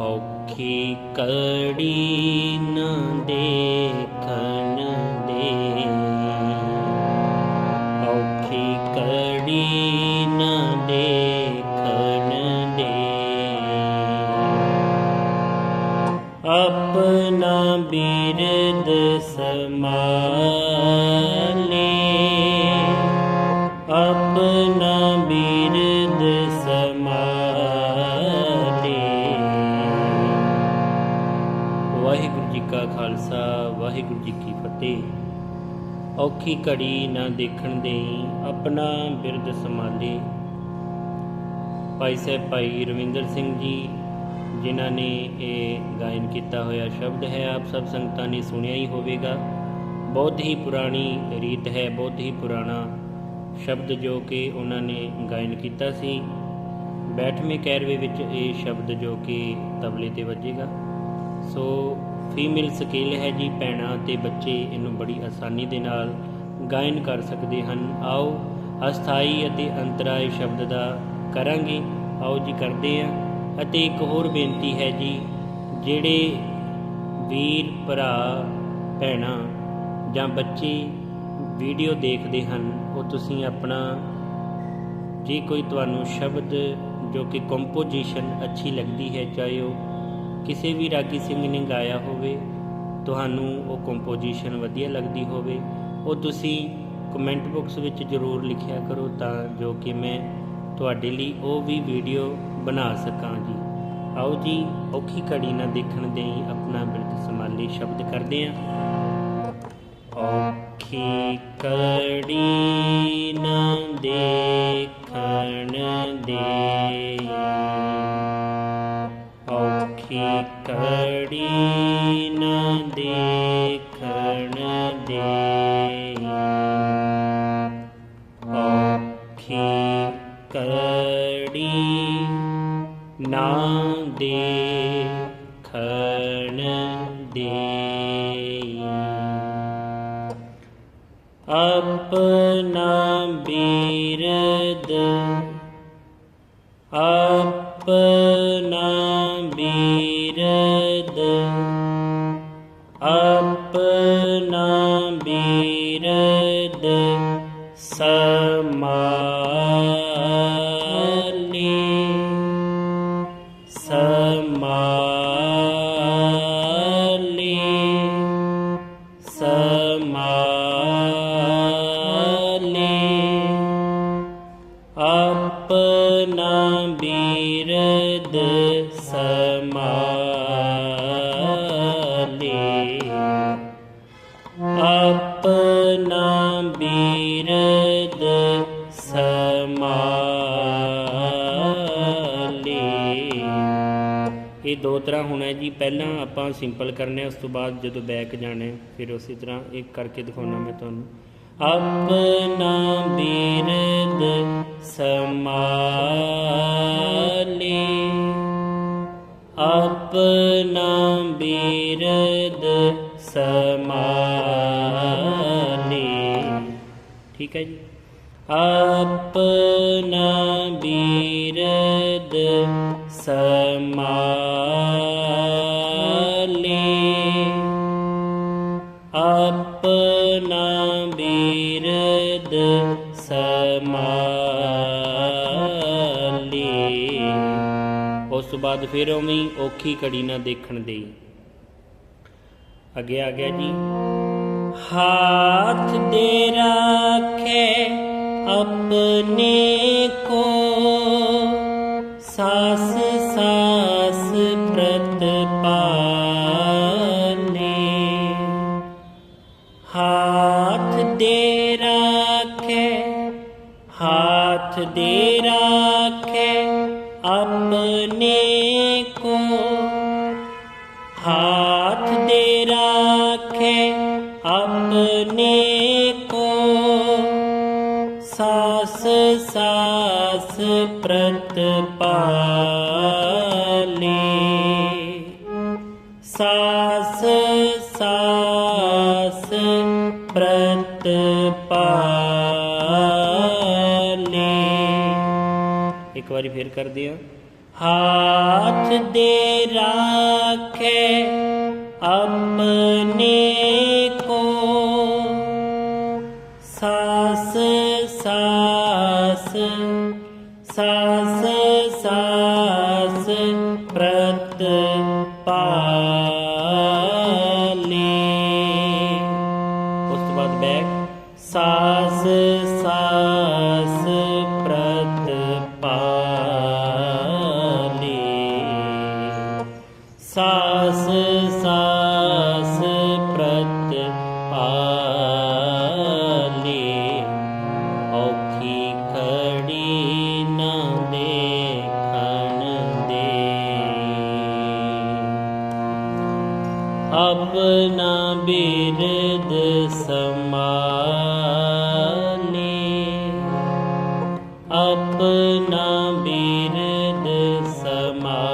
ਔਖੀ ਕੜੀ ਨ ਦੇਖਣ ਦੇ। ਔਖੀ ਕੜੀ ਨ ਦੇਖਣ ਦੇ। ਆਪਣਾ ਬਿਰਦ ਸਮਾਲੇ ਖਾਲਸਾ, ਵਾਹਿਗੁਰੂ ਜੀ ਕੀ ਫਤਿਹ। ਔਖੀ ਘੜੀ ਨਾ ਦੇਖਣ ਦੇਈ ਆਪਣਾ ਬਿਰਦ ਸੰਭਾਲੇ ਭਾਈ ਸਾਹਿਬ ਭਾਈ ਰਵਿੰਦਰ ਸਿੰਘ ਜੀ, ਜਿਨ੍ਹਾਂ ਨੇ ਇਹ ਗਾਇਨ ਕੀਤਾ ਹੋਇਆ ਸ਼ਬਦ ਹੈ, ਆਪ ਸਭ ਸੰਗਤਾਂ ਨੇ ਸੁਣਿਆ ਹੀ ਹੋਵੇਗਾ। ਬਹੁਤ ਹੀ ਪੁਰਾਣੀ ਰੀਤ ਹੈ, ਬਹੁਤ ਹੀ ਪੁਰਾਣਾ ਸ਼ਬਦ ਜੋ ਕਿ ਉਹਨਾਂ ਨੇ ਗਾਇਨ ਕੀਤਾ ਸੀ। ਬੈਠਵੇਂ ਕੈਰਵੇ ਵਿੱਚ ਇਹ ਸ਼ਬਦ ਜੋ ਕਿ ਤਬਲੇ ਤੇ ਵੱਜੇਗਾ। ਸੋ ਫੀਮੇਲ ਸਕੇਲ ਹੈ ਜੀ ਭੈਣਾਂ ਤੇ ਬੱਚੇ, ਇਹਨੂੰ ਬੜੀ ਆਸਾਨੀ ਦੇ ਨਾਲ ਗਾਇਨ ਕਰ ਸਕਦੇ ਹਨ। ਆਓ, ਅਸਥਾਈ ਅਤੇ ਅੰਤਰਾਏ ਸ਼ਬਦ ਦਾ ਕਰਾਂਗੇ। ਆਓ ਜੀ, ਕਰਦੇ ਹਾਂ। ਅਤੇ ਇੱਕ ਹੋਰ ਬੇਨਤੀ ਹੈ ਜੀ, ਜਿਹੜੇ ਵੀਰ, ਭਰਾ, ਭੈਣਾਂ ਜਾਂ ਬੱਚੇ ਵੀਡੀਓ ਦੇਖਦੇ ਹਨ, ਉਹ ਤੁਸੀਂ ਆਪਣਾ, ਜੇ ਕੋਈ ਤੁਹਾਨੂੰ ਸ਼ਬਦ ਜੋ ਕਿ ਕੰਪੋਜੀਸ਼ਨ ਅੱਛੀ ਲੱਗਦੀ ਹੈ, ਚਾਹੇ ਉਹ ਕਿਸੇ ਵੀ ਰਾਗੀ ਸਿੰਘ ਨੇ ਗਾਇਆ ਹੋਵੇ, ਤੁਹਾਨੂੰ ਉਹ ਕੰਪੋਜੀਸ਼ਨ ਵਧੀਆ ਲੱਗਦੀ ਹੋਵੇ, ਉਹ ਤੁਸੀਂ ਕਮੈਂਟ ਬਾਕਸ ਵਿੱਚ ਜ਼ਰੂਰ ਲਿਖਿਆ ਕਰੋ ਤਾਂ ਜੋ ਕਿ ਮੈਂ ਤੁਹਾਡੇ ਲਈ ਉਹ ਵੀ ਵੀਡੀਓ ਬਣਾ ਸਕਾਂ ਜੀ। ਆਓ ਜੀ, ਔਖੀ ਘੜੀ ਨਾ ਦੇਖਣ ਦੇ ਆਪਣਾ ਬਿਰਧ ਸੰਭਾਲੀ ਸ਼ਬਦ ਕਰਦੇ ਹਾਂ ਔਖੀ ਕੜੀ ਨਾ ਦੇਖਣ ਦੇ डीना देख दया देख देया अपना बीरद अप ਆਪਣਾ ਆਪਣਾ ਬਿਰਦ ਸਮਾਲੀ ਇਹ ਦੋ ਤਰ੍ਹਾਂ ਹੋਣਾ ਜੀ। ਪਹਿਲਾਂ ਆਪਾਂ ਸਿੰਪਲ ਕਰਨਾ ਉਸ ਤੋਂ ਬਾਅਦ ਜਦੋਂ ਬੈਕ ਜਾਣਾ ਫਿਰ ਉਸੇ ਤਰ੍ਹਾਂ ਇੱਕ ਕਰਕੇ ਦਿਖਾਉਣਾ ਮੈਂ ਤੁਹਾਨੂੰ। ਆਪਣਾ ਬਿਰਦ ਸਮਾਲੀ ਆਪਣਾ ਬਿਰਦ ਸਮਾਲੀ ਠੀਕ ਹੈ ਜੀ। ਆਪਣਾ ਬਿਰਦ ਸਮਾਲੀ ਆਪਣਾ ਬਿਰਦ ਸਮਾਲੀ ਉਸ ਤੋਂ ਬਾਅਦ ਫਿਰ ਉਵੇਂ ਹੀ ਔਖੀ ਕੜੀ ਨਾ ਦੇਖਣ ਦੇਈ। ਅੱਗੇ ਆ ਗਿਆ ਜੀ हाथ दे रखे अपने को सास सास प्रत पाले हाथ दे रखे हाथ दे रखे को सास सास प्रतपाले सास सास प्रतपाले एक बारी फिर कर दिया। हाथ दे राखे अपने ਸਾਸ ਸਾਸ ਸਾਸ ਸਾਸ ਪ੍ਰਤ ਪਾਲੇ। ਉਸ ਤੋਂ ਬਾਅਦ ਬੈਕ ਸਾਸ ਸਾਸ ਆਪਣਾ ਬਿਰਦ ਸਮਾਲੇ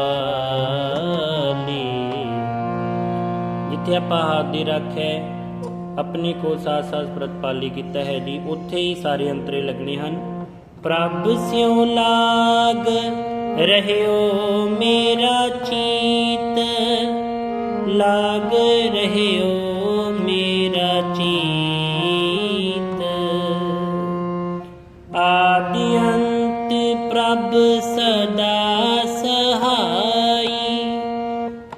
ਜਿੱਥੇ ਆਪਾਂ ਹੱਥ ਦੀ ਰੱਖ ਹੈ, ਆਪਣੇ ਕੋ ਸਾਥ ਸਾਥ ਪ੍ਰਤਪਾਲੀ ਕੀਤਾ ਹੈ ਜੀ, ਉੱਥੇ ਹੀ ਸਾਰੇ ਅੰਤਰੇ ਲੱਗਣੇ ਹਨ। ਪ੍ਰਭ ਸਿਉ ਲਾਗ ਰਹਿਓ ਮੇਰਾ ਚੀਤ, ਲਾਗ ਰਹਿਓ ਪ੍ਰਭ ਸਦਾ ਸਹਾਈ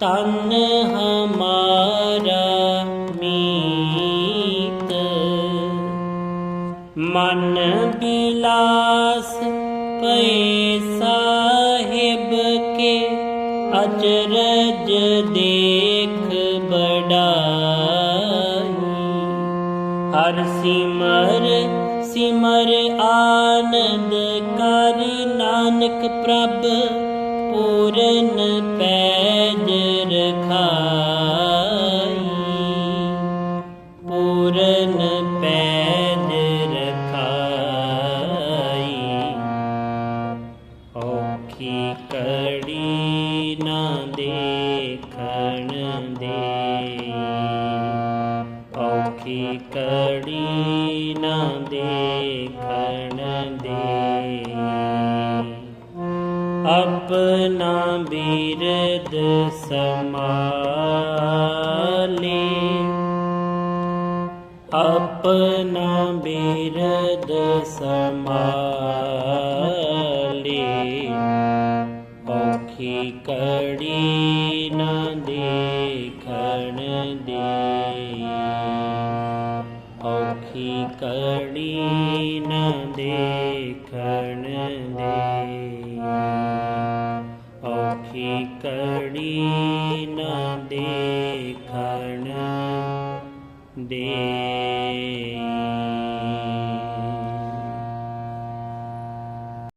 ਤਨ ਹਮਾਰਾ ਮੀਤ। ਮਨ ਬਿਲਾਸ ਪਏ ਸਾਹਿਬ ਕੇ, ਅਚਰਜ ਦੇਖ ਬੜਾਈ ਹਰ ਸਿਮਰ ਸਿਮਰ ਆਨੰਦ ਨਾਨਕ ਪ੍ਰਭ, ਪੂਰਨ ਪੈਜ ਰਖਾਈ। ਪੂਰਨ ਪੈਜ ਰਖਾਈ। ਔਖੀ ਕੜੀ ਨਾ ਦੇਖਣ ਦੇ। ਔਖੀ ਕੜੀ ਨਾ ਦੇਖਣ ਦੇ। ਆਪਣਾ ਬਿਰਦ ਸਮਾਲੇ ਆਪਣਾ ਬਿਰਦ ਸਮਾਲੇ